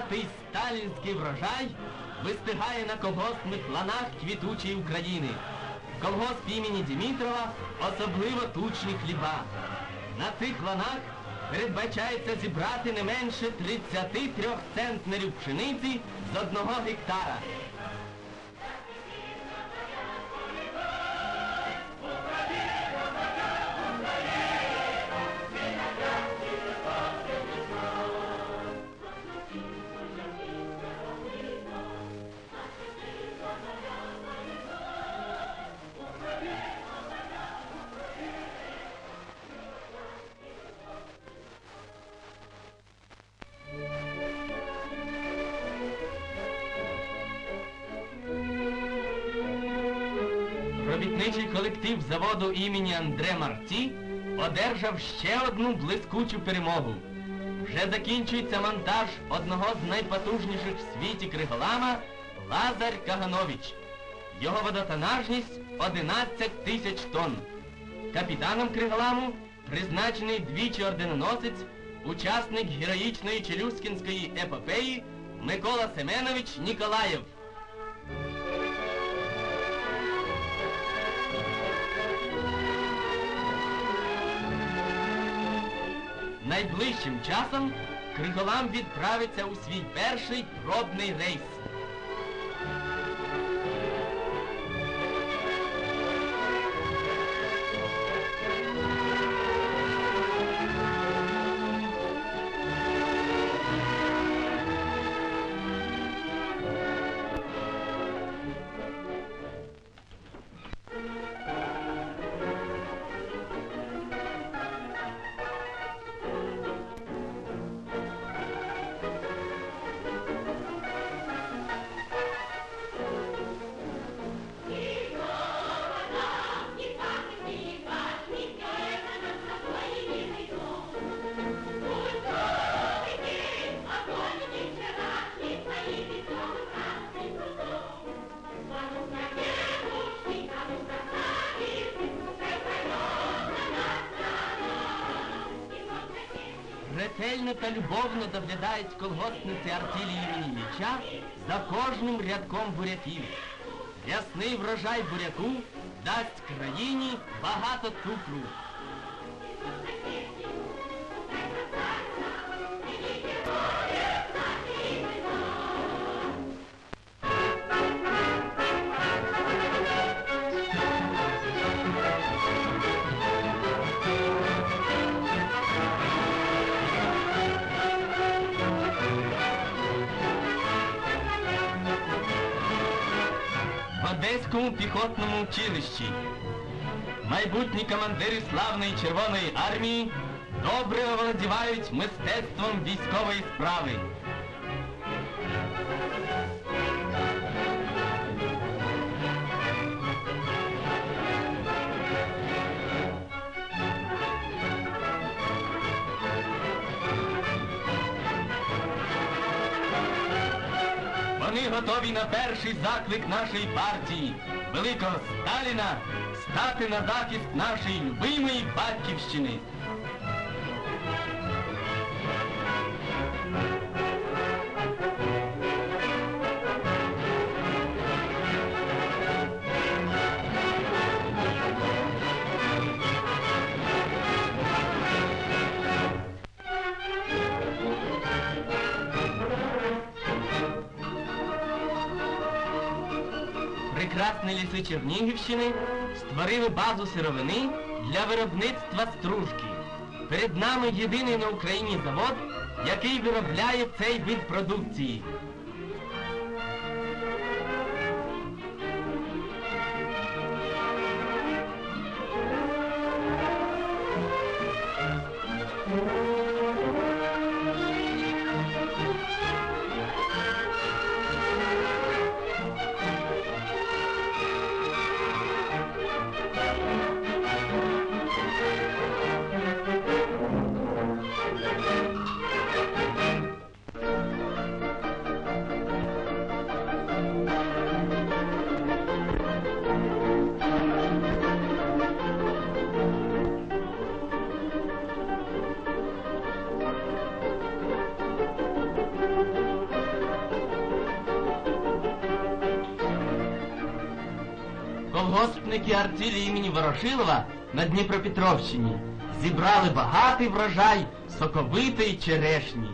золотий сталінський врожай вистигає на колгоспних ланах квітучої України. Колгосп імені Дімітрова особливо тучні хліба. На цих ланах передбачається зібрати не менше 33 центнерів пшениці з одного гектара. Робітничий колектив заводу імені Андре Марті одержав ще одну блискучу перемогу. Вже закінчується монтаж одного з найпотужніших в світі криголама Лазар Каганович. Його водотонажність 11 тисяч тонн. Капітаном криголаму призначений двічі орденоносець, учасник героїчної Челюскінської епопеї Микола Семенович Ніколаєв. Найближчим часом Криголам відправиться у свій перший пробний рейс. Ретельно та любовно доглядають колгоспниці артилії імені Міча за кожним рядком буряків. Ясний врожай буряку дасть країні багато цукру. Одеському піхотному училищі майбутні командири славної Червоної армії добре оволодівають мистецтвом військової справи. Готові на перший заклик нашої партії, великого Сталіна, стати на захист нашої любимої батьківщини. Прекрасні ліси Чернігівщини створили базу сировини для виробництва стружки. Перед нами єдиний на Україні завод, який виробляє цей вид продукції. Колгоспники артілі імені Ворошилова на Дніпропетровщині зібрали багатий врожай соковитої черешні.